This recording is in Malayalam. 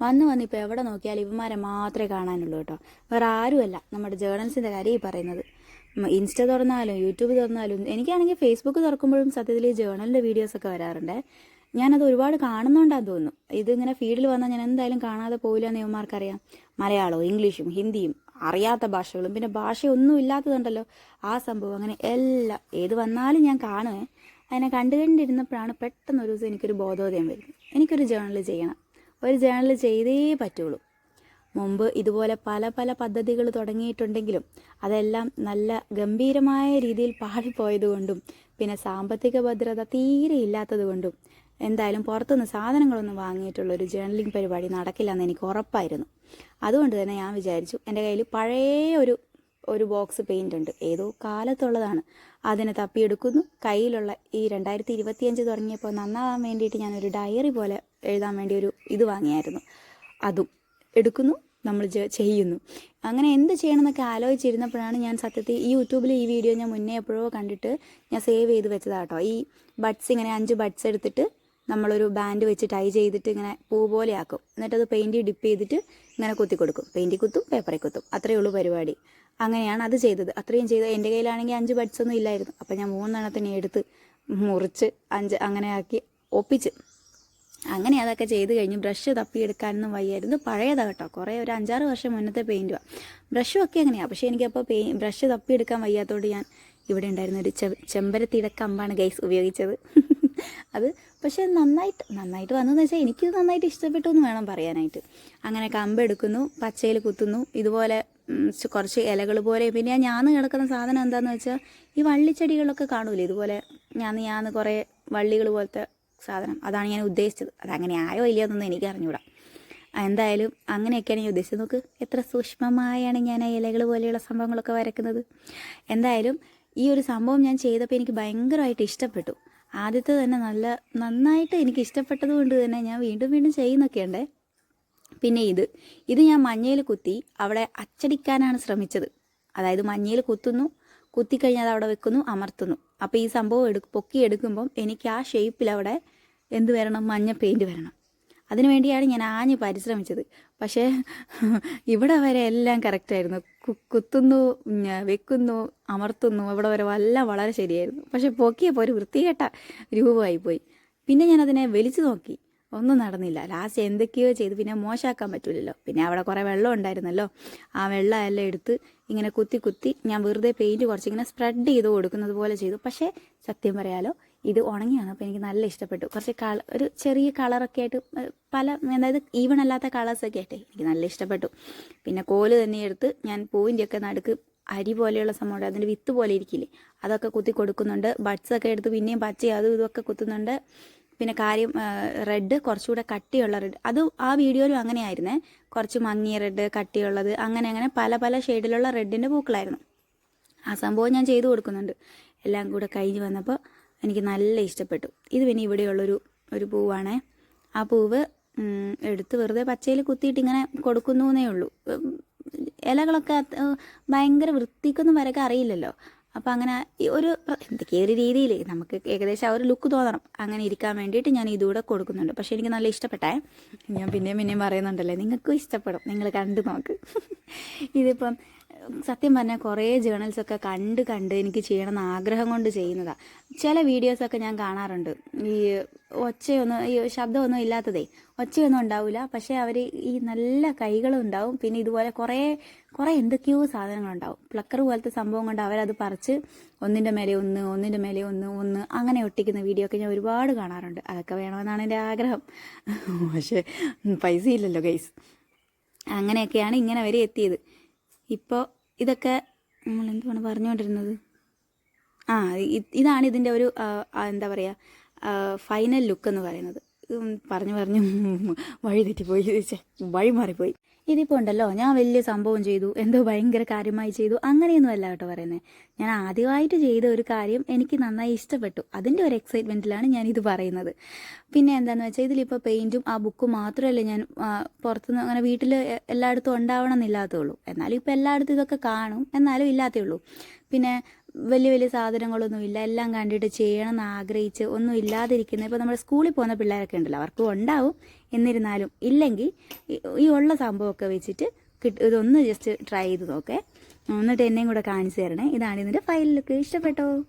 വന്ന് വന്ന് ഇപ്പോൾ എവിടെ നോക്കിയാലും ഇവന്മാരെ മാത്രമേ കാണാനുള്ളൂ കേട്ടോ. വേറെ ആരുമല്ല. നമ്മുടെ ജേർണൽസിന്റെ കാര്യം ഈ പറയുന്നത്. ഇൻസ്റ്റ തുറന്നാലും യൂട്യൂബ് തുറന്നാലും എനിക്കാണെങ്കിൽ ഫേസ്ബുക്ക് തുറക്കുമ്പോഴും സത്യത്തിൽ ഈ ജേർണലിന്റെ വീഡിയോസൊക്കെ വരാറുണ്ട്. ഞാനത് ഒരുപാട് കാണുന്നോണ്ടാന്ന് തോന്നുന്നു. ഇതിങ്ങനെ ഫീൽഡിൽ വന്നാൽ ഞാൻ എന്തായാലും കാണാതെ പോയില്ല എന്ന് ഇവന്മാർക്കറിയാം. മലയാളവും ഇംഗ്ലീഷും ഹിന്ദിയും അറിയാത്ത ഭാഷകളും പിന്നെ ഭാഷയൊന്നും ഇല്ലാത്തതുണ്ടല്ലോ ആ സംഭവം. അങ്ങനെ എല്ലാം ഏത് വന്നാലും ഞാൻ കാണുവേ. അതിനെ കണ്ടുകണ്ടിരുന്നപ്പോഴാണ് പെട്ടെന്ന് ഒരു ദിവസം എനിക്കൊരു ബോധോദയം വരുന്നത്. എനിക്കൊരു ജേണൽ ചെയ്യണം. ഒരു ജേണൽ ചെയ്തേ പറ്റുള്ളൂ. മുമ്പ് ഇതുപോലെ പല പല പദ്ധതികൾ തുടങ്ങിയിട്ടുണ്ടെങ്കിലും അതെല്ലാം നല്ല ഗംഭീരമായ രീതിയിൽ പാടിപ്പോയതുകൊണ്ടും പിന്നെ സാമ്പത്തിക ഭദ്രത തീരെ ഇല്ലാത്തതുകൊണ്ടും എന്തായാലും പുറത്തുനിന്ന് സാധനങ്ങളൊന്നും വാങ്ങിയിട്ടുള്ള ഒരു ജേണലിംഗ് പരിപാടി നടക്കില്ല എന്ന് എനിക്ക് ഉറപ്പായിരുന്നു. അതുകൊണ്ട് തന്നെ ഞാൻ വിചാരിച്ചു എന്റെ കയ്യിൽ പഴയ ഒരു ഒരു ബോക്സ് പെയിന്റ് ഉണ്ട്. ഏതോ കാലത്തുള്ളതാണ്. അതിനെ തപ്പിയെടുക്കുന്നു. കയ്യിലുള്ള ഈ രണ്ടായിരത്തി ഇരുപത്തിയഞ്ച് തുടങ്ങിയപ്പോൾ നന്നാവാൻ വേണ്ടിയിട്ട് ഞാനൊരു ഡയറി പോലെ എഴുതാൻ വേണ്ടി ഒരു ഇത് വാങ്ങിയായിരുന്നു. അതും എടുക്കുന്നു. നമ്മൾ ചെയ്യുന്നു. അങ്ങനെ എന്ത് ചെയ്യണം എന്നൊക്കെ ആലോചിച്ചിരുന്നപ്പോഴാണ് ഞാൻ സത്യത്തിൽ ഈ യൂട്യൂബിൽ ഈ വീഡിയോ ഞാൻ മുന്നേ എപ്പോഴോ കണ്ടിട്ട് ഞാൻ സേവ് ചെയ്ത് വെച്ചതാട്ടോ ഈ ബഡ്സ് ഇങ്ങനെ അഞ്ച് ബഡ്സ് എടുത്തിട്ട് നമ്മളൊരു ബാൻഡ് വെച്ച് ടൈ ചെയ്തിട്ട് ഇങ്ങനെ പൂ പോലെ ആക്കും. എന്നിട്ടത് പെയിന്റ് ഡിപ്പ് ചെയ്തിട്ട് ഇങ്ങനെ കുത്തി കൊടുക്കും. പെയിന്റിൽ കുത്തും പേപ്പറിൽ കുത്തും. അത്രയേ ഉള്ളൂ പരിപാടി. അങ്ങനെയാണ് അത് ചെയ്തത്. അത്രയും ചെയ്ത് എന്റെ കയ്യിലാണെങ്കിൽ അഞ്ച് ബഡ്സ് ഒന്നും ഇല്ലായിരുന്നു. അപ്പം ഞാൻ മൂന്നെണ്ണത്തിനെ എടുത്ത് മുറിച്ച് അഞ്ച് അങ്ങനെ ആക്കി ഒപ്പിച്ച്. അങ്ങനെ അതൊക്കെ ചെയ്ത് കഴിഞ്ഞ് ബ്രഷ് തപ്പിയെടുക്കാനൊന്നും വയ്യായിരുന്നു. പഴയതാണ് കേട്ടോ. കുറേ ഒരു അഞ്ചാറ് വർഷം മുന്നത്തെ പെയിന്റുമാണ് ബ്രഷും ഒക്കെ അങ്ങനെയാണ് പക്ഷേ എനിക്കപ്പോൾ പെയി ബ്രഷ് തപ്പിയെടുക്കാൻ വയ്യാത്തതുകൊണ്ട് ഞാൻ ഇവിടെ ഉണ്ടായിരുന്ന ഒരു ചെമ്പരത്തിയുടെ കമ്പാണ് ഗൈസ് ഉപയോഗിച്ചത്. അത് പക്ഷേ നന്നായിട്ട് നന്നായിട്ട് വന്നതെന്ന് വെച്ചാൽ എനിക്കിത് നന്നായിട്ട് ഇഷ്ടപ്പെട്ടു എന്ന് വേണം പറയാനായിട്ട്. അങ്ങനെ കമ്പ് എടുക്കുന്നു പച്ചയിൽ കുത്തുന്നു ഇതുപോലെ കുറച്ച് ഇലകൾ പോലെ. പിന്നെ ഞാൻ കിടക്കുന്ന സാധനം എന്താണെന്ന് വെച്ചാൽ ഈ വള്ളിച്ചെടികളൊക്കെ കാണൂലേ? ഇതുപോലെ ഞാൻ ഞാന്ന് കുറേ വള്ളികൾ പോലത്തെ സാധനം. അതാണ് ഞാൻ ഉദ്ദേശിച്ചത്. അതങ്ങനെ ആയോ ഇല്ലയോ എന്നൊന്നും എനിക്ക് അറിഞ്ഞൂടാ. എന്തായാലും അങ്ങനെയൊക്കെയാണ് ഞാൻ ഉദ്ദേശിച്ചത്. നോക്ക് എത്ര സൂക്ഷ്മമായാണ് ഞാൻ ആ ഇലകൾ പോലെയുള്ള സംഭവങ്ങളൊക്കെ വരയ്ക്കുന്നത് എന്തായാലും ഈ ഒരു സംഭവം ഞാൻ ചെയ്തപ്പോൾ എനിക്ക് ഭയങ്കരമായിട്ട് ഇഷ്ടപ്പെട്ടു. ആദ്യത്തെ തന്നെ നല്ല നന്നായിട്ട് എനിക്ക് ഇഷ്ടപ്പെട്ടത് കൊണ്ട് തന്നെ ഞാൻ വീണ്ടും വീണ്ടും ചെയ്യുന്നൊക്കെയുണ്ടേ. പിന്നെ ഇത്. ഇത് ഞാൻ മഞ്ഞയിൽ കുത്തി അവിടെ അച്ചടിക്കാനാണ് ശ്രമിച്ചത്. അതായത് മഞ്ഞയിൽ കുത്തുന്നു കുത്തിക്കഴിഞ്ഞാൽ അത് അവിടെ വെക്കുന്നു അമർത്തുന്നു. അപ്പോൾ ഈ സംഭവം എടു പൊക്കി എടുക്കുമ്പം എനിക്ക് ആ ഷേപ്പിൽ അവിടെ എന്ത് വരണം? മഞ്ഞ പെയിന്റ് വരണം. അതിനു വേണ്ടിയാണ് ഞാൻ ആഞ്ഞ് പരിശ്രമിച്ചത്. പക്ഷേ ഇവിടെ വരെ എല്ലാം കറക്റ്റായിരുന്നു കുത്തുന്നു വെക്കുന്നു അമർത്തുന്നു ഇവിടെ വരെ എല്ലാം വളരെ ശരിയായിരുന്നു. പക്ഷെ പൊക്കിയപ്പോൾ ഒരു വൃത്തികെട്ട രൂപമായി പോയി പിന്നെ ഞാൻ അതിനെ വലിച്ചു നോക്കി. ഒന്നും നടന്നില്ല. ലാസ്റ്റ് എന്തൊക്കെയോ ചെയ്ത്. പിന്നെ മോശമാക്കാൻ പറ്റില്ലല്ലോ പിന്നെ അവിടെ കുറേ വെള്ളം ഉണ്ടായിരുന്നല്ലോ. ആ വെള്ളം എല്ലാം എടുത്ത് ഇങ്ങനെ കുത്തി കുത്തി ഞാൻ വെറുതെ പെയിന്റ് കുറച്ചിങ്ങനെ സ്പ്രെഡ് ചെയ്ത് കൊടുക്കുന്നത് പോലെ ചെയ്തു. പക്ഷേ സത്യം പറയാലോ ഇത് ഉണങ്ങിയാണ് അപ്പോൾ എനിക്ക് നല്ല ഇഷ്ടപ്പെട്ടു. കുറച്ച് കള ഒരു ചെറിയ കളറൊക്കെ ആയിട്ട് പല അതായത് ഈവൺ അല്ലാത്ത കളേഴ്സൊക്കെ ആയിട്ട് എനിക്ക് നല്ല ഇഷ്ടപ്പെട്ടു. പിന്നെ കോൽ തന്നെ എടുത്ത് ഞാൻ പൂവിന്റെയൊക്കെ നടുക്ക് അരി പോലെയുള്ള സംഭവം അതിന്റെ വിത്ത് പോലെ ഇരിക്കില്ലേ അതൊക്കെ കുത്തി കൊടുക്കുന്നുണ്ട്. ബഡ്സ് ഒക്കെ എടുത്ത് പിന്നെയും പച്ച അതും ഇതൊക്കെ കുത്തുന്നുണ്ട്. പിന്നെ കാര്യം റെഡ് കുറച്ചുകൂടെ കട്ടിയുള്ള റെഡ് അത് ആ വീഡിയോയിലും അങ്ങനെയായിരുന്നേ. കുറച്ച് മങ്ങിയ റെഡ് കട്ടിയുള്ളത് അങ്ങനെ അങ്ങനെ പല പല ഷെയ്ഡിലുള്ള റെഡിന്റെ പൂക്കളായിരുന്നു. ആ സംഭവം ഞാൻ ചെയ്തു കൊടുക്കുന്നുണ്ട്. എല്ലാം കൂടെ കഴിഞ്ഞ് വന്നപ്പോൾ എനിക്ക് നല്ല ഇഷ്ടപ്പെട്ടു. ഇത് പിന്നെ ഇവിടെയുള്ളൊരു ഒരു പൂവാണ്. ആ പൂവ് എടുത്ത് വെറുതെ പച്ചയിൽ കുത്തിയിട്ട് ഇങ്ങനെ കൊടുക്കുന്നു എന്നേ ഉള്ളൂ ഇലകളൊക്കെ ഭയങ്കര വൃത്തിക്കൊന്നും വരക്കാൻ അറിയില്ലല്ലോ. അപ്പോൾ അങ്ങനെ ഒരു എന്തൊക്കെയോ ഒരു രീതിയിൽ നമുക്ക് ഏകദേശം ആ ഒരു ലുക്ക് തോന്നണം. അങ്ങനെ ഇരിക്കാൻ വേണ്ടിയിട്ട് ഞാൻ ഇതുകൂടെ കൊടുക്കുന്നുണ്ട്. പക്ഷേ എനിക്ക് നല്ല ഇഷ്ടപ്പെട്ടേ. ഞാൻ പിന്നെയും പിന്നെയും പറയുന്നുണ്ടല്ലേ നിങ്ങൾക്കും ഇഷ്ടപ്പെടും. നിങ്ങൾ കണ്ടു നോക്ക്. ഇതിപ്പം സത്യം പറഞ്ഞാൽ കുറേ ജേണൽസൊക്കെ കണ്ട് കണ്ട് എനിക്ക് ചെയ്യണമെന്ന് ആഗ്രഹം കൊണ്ട് ചെയ്യുന്നതാണ് ചില വീഡിയോസൊക്കെ ഞാൻ കാണാറുണ്ട്. ഈ ഒച്ചയൊന്നും ഈ ശബ്ദമൊന്നും ഇല്ലാത്തതേ ഒച്ചയൊന്നും ഉണ്ടാവില്ല പക്ഷേ അവർ ഈ നല്ല കൈകളും ഉണ്ടാവും. പിന്നെ ഇതുപോലെ കുറേ കുറേ എന്തൊക്കെയോ സാധനങ്ങളുണ്ടാവും പ്ലക്കർ പോലത്തെ സംഭവം കൊണ്ട് അവരത് പറിച്ച് ഒന്നിന്റെ മേലെ ഒന്ന് ഒന്നിന്റെ മേലെ ഒന്ന് ഒന്ന് അങ്ങനെ ഒട്ടിക്കുന്ന വീഡിയോ ഒക്കെ ഞാൻ ഒരുപാട് കാണാറുണ്ട്. അതൊക്കെ വേണമെന്നാണ് എന്റെ ആഗ്രഹം. പക്ഷേ പൈസ ഇല്ലല്ലോ ഗൈസ് അങ്ങനെയൊക്കെയാണ് ഇങ്ങനെ വരെ എത്തിയത്. ഇപ്പോൾ ഇതൊക്കെ നമ്മൾ എന്തുവാണ് പറഞ്ഞുകൊണ്ടിരുന്നത് ആ ഇതാണ് ഇതിന്റെ ഒരു എന്താ പറയുക ഫൈനൽ ലുക്ക് എന്ന് പറയുന്നത്. പറഞ്ഞു പറഞ്ഞു വഴി തെറ്റിപ്പോയി. വഴി മാറിപ്പോയി. ഇതിപ്പോൾ ഉണ്ടല്ലോ ഞാൻ വലിയ സംഭവം ചെയ്തു എന്തോ ഭയങ്കര കാര്യമായി ചെയ്തു അങ്ങനെയൊന്നും അല്ല കേട്ടോ പറയുന്നത് ഞാൻ ആദ്യമായിട്ട് ചെയ്ത ഒരു കാര്യം എനിക്ക് നന്നായി ഇഷ്ടപ്പെട്ടു. അതിന്റെ ഒരു എക്സൈറ്റ്മെന്റിലാണ് ഞാൻ ഇത് പറയുന്നത്. പിന്നെ എന്താണെന്ന് വെച്ചാൽ ഇതിലിപ്പോൾ പെയിന്റും ആ ബുക്കും മാത്രമല്ല ഞാൻ പുറത്തുനിന്ന് അങ്ങനെ വീട്ടിൽ എല്ലായിടത്തും ഉണ്ടാവണം എന്നില്ലാത്തേ ഉള്ളൂ. എന്നാലും ഇപ്പോൾ എല്ലായിടത്തും ഇതൊക്കെ കാണും എന്നാലും ഇല്ലാത്തേ ഉള്ളൂ. പിന്നെ വലിയ വലിയ സാധനങ്ങളൊന്നും ഇല്ല. എല്ലാം കണ്ടിട്ട് ചെയ്യണം എന്ന് ആഗ്രഹിച്ച് ഒന്നും ഇല്ലാതിരിക്കുന്ന ഇപ്പോൾ നമ്മുടെ സ്കൂളിൽ പോകുന്ന പിള്ളേരൊക്കെ ഉണ്ടല്ലോ. അവർക്കും ഉണ്ടാവും. എന്നിരുന്നാലും ഇല്ലെങ്കിൽ ഈ- ഉള്ള സംഭവമൊക്കെ വെച്ചിട്ട് കിട്ട് ഇതൊന്ന് ജസ്റ്റ് ട്രൈ ചെയ്ത് നോക്കേ. എന്നിട്ട് എന്നെയും കൂടെ കാണിച്ചു തരണേ. ഇതാണ് ഇതിന്റെ ഫയലിലൊക്കെ ലുക്ക് ഇഷ്ടപ്പെട്ടോ?